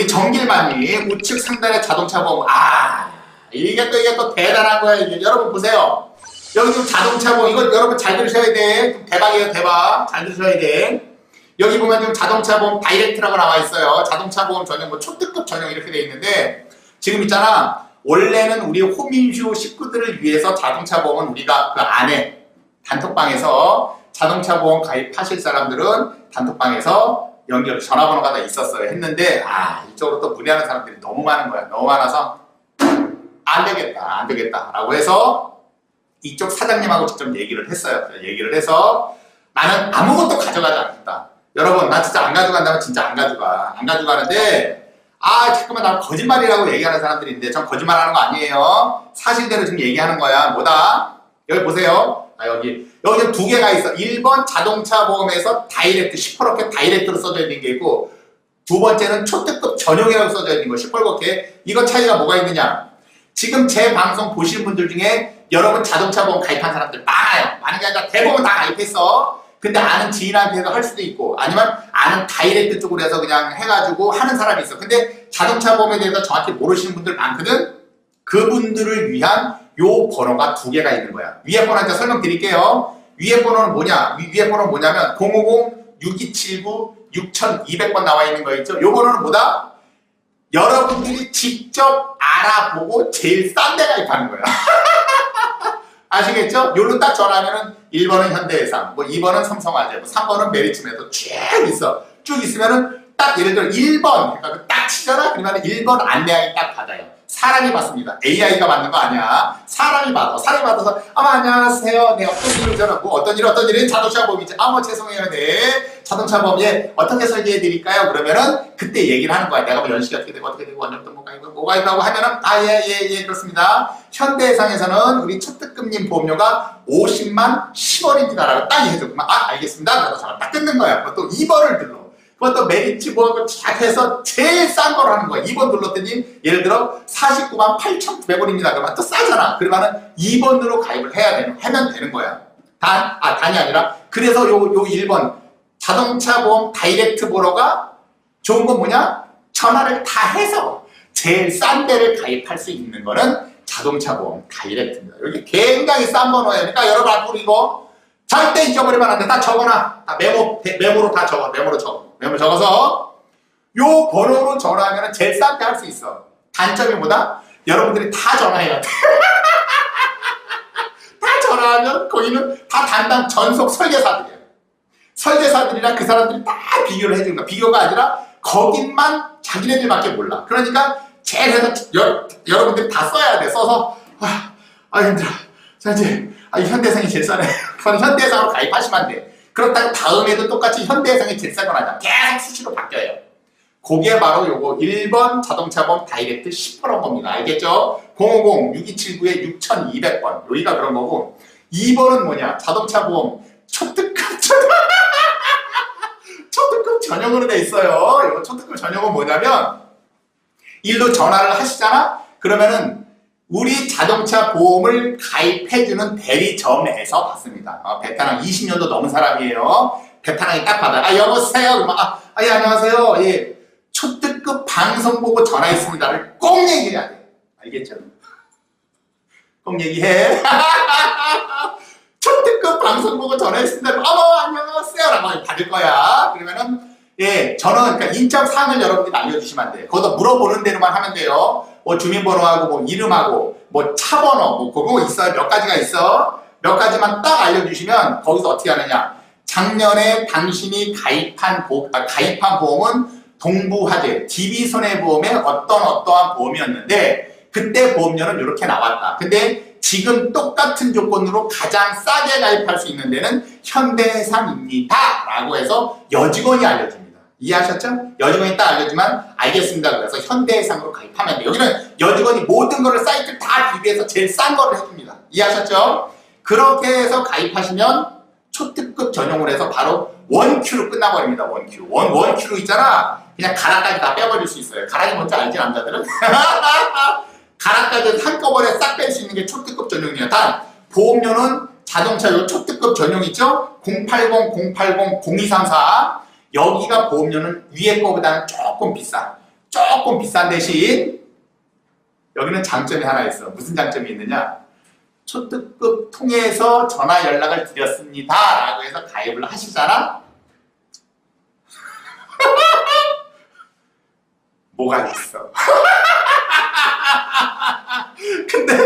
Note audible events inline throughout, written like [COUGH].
우리 정길만이 우측 상단의 자동차 보험. 아 이게 또 이게 또 대단한 거야 이게. 여러분 보세요. 여기 지금 자동차 보험. 이거 여러분 잘 들으셔야 돼. 좀 대박이에요 대박. 잘 들으셔야 돼. 여기 보면 지금 자동차 보험 다이렉트라고 나와 있어요. 자동차 보험 전용 뭐 초특급 전용 이렇게 돼 있는데 지금 있잖아. 원래는 우리 호민휴 식구들을 위해서 자동차 보험은 우리가 그 안에 단톡방에서 자동차 보험 가입하실 사람들은 단톡방에서 연결 전화번호가 다 있었어요. 했는데 아 이쪽으로 또 문의하는 사람들이 너무 많은 거야. 너무 많아서 안 되겠다 안 되겠다 라고 해서 이쪽 사장님하고 직접 얘기를 했어요. 얘기를 해서 나는 아무것도 가져가지 않겠다. 여러분 나 진짜 안 가져간다면 진짜 안 가져가. 안 가져가는데 아 잠깐만 나 거짓말이라고 얘기하는 사람들이 있는데 전 거짓말하는 거 아니에요. 사실대로 지금 얘기하는 거야. 뭐다? 여기 보세요 아, 여기 여기 두 개가 있어. 1번 자동차 보험에서 다이렉트 시퍼렇게 다이렉트로 써져 있는 게 있고 두 번째는 초특급 전용이라고 써져 있는 거 시뻘겋게 이거 차이가 뭐가 있느냐? 지금 제 방송 보시는 분들 중에 여러분 자동차 보험 가입한 사람들 많아요. 많은 게 아니라 대부분 다 가입했어. 근데 아는 지인한테도 할 수도 있고 아니면 아는 다이렉트 쪽으로 해서 그냥 해가지고 하는 사람이 있어. 근데 자동차 보험에 대해서 정확히 모르시는 분들 많거든? 그분들을 위한 요 번호가 두 개가 있는 거야. 위에 번호 이제 설명드릴게요. 위에 번호는 뭐냐? 위, 위에 번호는 뭐냐면 050-6279-6200번 나와 있는 거 있죠? 요 번호는 뭐다? 여러분들이 직접 알아보고 제일 싼 데 가입하는 거야. [LAUGHS] 아시겠죠? 요로 딱 전화하면은 1번은 현대해상, 뭐 2번은 삼성화재, 뭐 3번은 메리츠에서 쭉 있어. 쭉 있으면은 딱 예를 들어 1번, 그러니까 딱 치잖아? 그러면 1번 안내양이 딱 받아요. 사람이 받습니다. AI가 받는 거 아니야. 사람이 받아. 사람이 받아서, 아, 안녕하세요. 네, 어떤 일을 뭐, 어떤 일, 어떤 일은 자동차 보험이지. 아, 뭐, 죄송해요. 네. 자동차 보험에 어떻게 설계해 드릴까요? 그러면은, 그때 얘기를 하는 거야. 내가 뭐 연식이 어떻게 되고, 어떻게 되고, 원점도 뭐가 있고, 뭐가 있다고 하면은, 아, 예, 예, 예, 그렇습니다. 현대해상에서는 우리 초특급님 보험료가 50만 10원입니다라고 딱 얘기해줬구만. 아, 알겠습니다. 그래서 딱 끊는 거야. 그것도 2번을 눌러. 그것도 메리츠 보험을 쫙 해서 제일 싼걸 하는 거야. 2번 눌렀더니 예를 들어 49만 8,900원입니다. 그러면 또 싸잖아. 그러면은 2번으로 가입을 해야 되는, 하면 되는 거야. 단, 아, 단이 아니라 그래서 요, 요 1번 자동차 보험 다이렉트 보러가 좋은 건 뭐냐? 전화를 다 해서 제일 싼 데를 가입할 수 있는 거는 자동차 보험 다이렉트입니다. 여기 굉장히 싼 번호예요. 그러니까 여러분 앞으로 이거 절대 잊어버리면 안 돼. 다 적어놔. 다 메모, 대- 메모로 다 적어. 메모로 적어. 메모 적어서 요 번호로 전화하면 제일 싼때할수 있어. 단점이 뭐다? 여러분들이 다 전화해야 돼. [LAUGHS] 다 전화하면 거기는 다 담당 전속 설계사들이야. 설계사들이랑 그 사람들이 다 비교를 해주는 거야. 비교가 아니라 거긴만 자기네들밖에 몰라. 그러니까 제일 해서 여, 여러분들이 다 써야 돼. 써서 아, 아 힘들어. 자 이제 아, 이 현대생이 제일 싸네. 그럼 현대생으로 가입하시면 안 돼. 그렇다고 다음에도 똑같이 싼건 아니야. 계속 수시로 바뀌어요. 그게 바로 요거 1번 자동차보험 다이렉트 10%인 겁니다. 알겠죠? 050-6279-6200번. 여기가 그런 거고 2번은 뭐냐? 자동차 보험 초특급 전용 [LAUGHS] 초특급 전용으로 돼 있어요. 이거 초특급 전용은 뭐냐면 일로 전화를 하시잖아? 그러면은 우리 자동차 보험을 가입해주는 대리점에서 받습니다. 어, 베테랑 20년도 넘은 사람이에요. 베테랑이 딱 받아요. 아, 여보세요? 아, 아, 예, 안녕하세요. 예, 초특급 방송 보고 전화했습니다를 꼭 얘기해야 돼. 알겠죠? 꼭 얘기해. [LAUGHS] 초특급 방송 보고 전화했습니다. 어머, 안녕하세요. 라고 받을 거야. 그러면은, 예, 저는 그러니까 인적 사항을 여러분들이 알려주시면 안 돼요. 거기다 물어보는 대로만 하면 돼요. 뭐 주민번호하고 뭐 이름하고 뭐 차번호 뭐 그거 있어요. 몇 가지가 있어. 몇 가지만 딱 알려주시면 거기서 어떻게 하느냐. 작년에 당신이 가입한 보험, 아, 가입한 보험은 동부화재, DB손해보험의 어떤 어떠한 보험이었는데 그때 보험료는 이렇게 나왔다. 근데 지금 똑같은 조건으로 가장 싸게 가입할 수 있는 데는 현대해상입니다. 라고 해서 여직원이 알려줍니다. 이해하셨죠? 여직원이 딱 알겠지만 알겠습니다. 그래서 현대해상으로 가입하면 돼요. 여기는 여직원이 모든 거를 사이트 다 비교해서 제일 싼 거를 해줍니다. 이해하셨죠? 그렇게 해서 가입하시면 초특급 전용으로 해서 바로 원큐로 끝나버립니다. 원큐. 원, 원큐로 있잖아. 그냥 가락까지 다 빼버릴 수 있어요. 가락이 뭔지 알지, 남자들은? [LAUGHS] 가락까지 한꺼번에 싹 뺄 수 있는 게 초특급 전용이에요. 단, 보험료는 자동차 요 초특급 전용 있죠? 080, 080, 0234. 여기가 보험료는 위에 거보다는 조금 비싸. 조금 비싼 대신 여기는 장점이 하나 있어. 무슨 장점이 있느냐? 초특급 통해서 전화 연락을 드렸습니다. 라고 해서 가입을 하시잖아? [LAUGHS] 뭐가 있어? [LAUGHS] 근데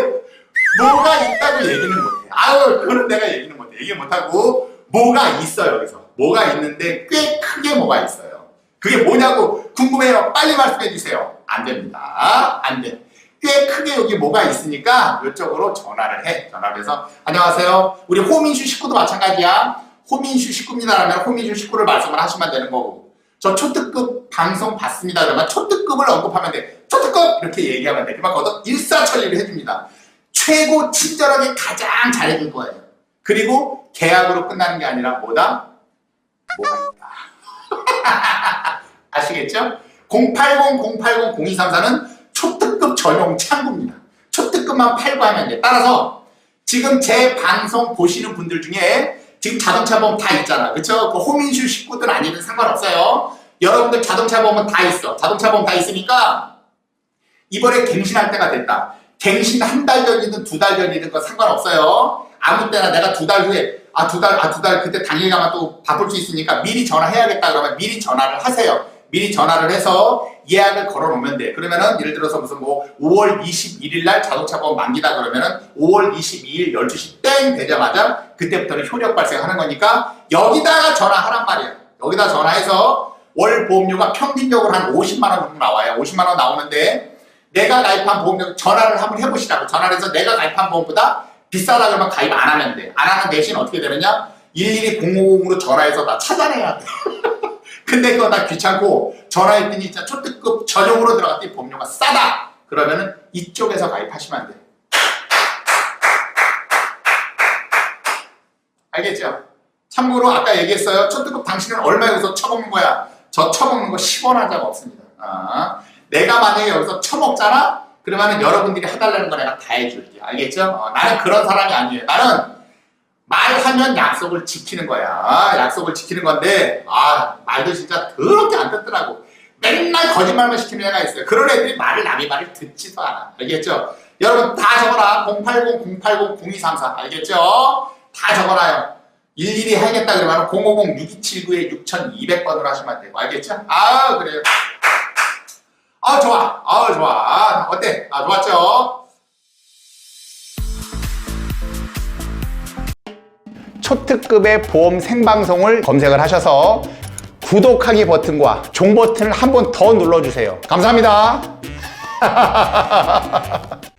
뭐가 있다고 얘기는 못해. 아유, 그건 내가 얘기는 못해. 얘기 못하고 뭐가 있어 여기서. 뭐가 있는데 꽤 크게 뭐가 있어요. 그게 뭐냐고 궁금해요. 빨리 말씀해 주세요. 안 됩니다. 안 돼. 꽤 크게 여기 뭐가 있으니까 이쪽으로 전화를 해. 전화를 해서 안녕하세요. 우리 호민슈 식구도 마찬가지야. 호민슈 식구입니다라면 호민슈 식구를 말씀을 하시면 되는 거고. 저 초특급 방송 봤습니다. 그러면 초특급을 언급하면 돼. 초특급 이렇게 얘기하면 돼. 그러면 거기서 일사천리를 해줍니다. 최고 친절하게 가장 잘해줄 거예요. 그리고 계약으로 끝나는 게 아니라 뭐다? 뭐가 있다. [LAUGHS] 아시겠죠? 080, 080, 0234는 초특급 전용 창구입니다. 초특급만 팔고 하면 돼. 따라서 지금 제 방송 보시는 분들 중에 지금 자동차 보험 다 있잖아. 그쵸? 그 호민슈 식구든 아니든 상관없어요. 여러분들 자동차 보험은 다 있어. 자동차 보험 다 있으니까 이번에 갱신할 때가 됐다. 갱신 한 달 전이든 두 달 전이든 그 상관없어요. 아무 때나 내가 두 달 후에 아 두 달 아 두 달 그때 당일 가면 또 바쁠 수 있으니까 미리 전화해야겠다 그러면 미리 전화를 하세요. 미리 전화를 해서 예약을 걸어 놓으면 돼. 그러면은 예를 들어서 무슨 뭐 5월 21일 날 자동차 보험 만기다 그러면은 5월 22일 12시 땡 되자마자 그때부터는 효력 발생하는 거니까 여기다가 전화하란 말이야. 여기다 전화해서 월 보험료가 평균적으로 한 50만 원 정도 나와요. 50만 원 나오는데 내가 가입한 보험료 전화를 한번 해보시라고 전화를 해서 내가 가입한 보험보다 비싸다 그러면 가입 안 하면 돼. 안 하는 대신 어떻게 되느냐? 112 050으로 전화해서 나 찾아내야 돼. [LAUGHS] 근데 그거 다 귀찮고 전화했더니 진짜 초특급 전용으로 들어갔더니 보험료가 싸다. 그러면은 이쪽에서 가입하시면 돼. 알겠죠? 참고로 아까 얘기했어요. 초특급 당신은 얼마 여기서 처먹는 거야? 저 처먹는 거 10원 한장 없습니다. 아, 내가 만약에 여기서 처먹잖아? 그러면은 여러분들이 해달라는 거 내가 다 해줄게. 알겠죠? 어, 나는 그런 사람이 아니에요. 나는 말하면 약속을 지키는 거야. 약속을 지키는 건데, 아, 말도 진짜 더럽게 안 듣더라고. 맨날 거짓말만 시키는 애가 있어요. 그런 애들이 말을, 남의 말을 듣지도 않아. 알겠죠? 여러분 다 적어라. 080, 080, 0234. 알겠죠? 다 적어놔요. 일일이 해야겠다 그러면 050-6279에 6200번으로 하시면 되고. 알겠죠? 아, 그래요. 아, 좋아. 아, 좋아. 어때? 아, 좋았죠? 초특급의 보험 생방송을 검색을 하셔서 구독하기 버튼과 종 버튼을 한 번 더 눌러주세요. 감사합니다. [LAUGHS]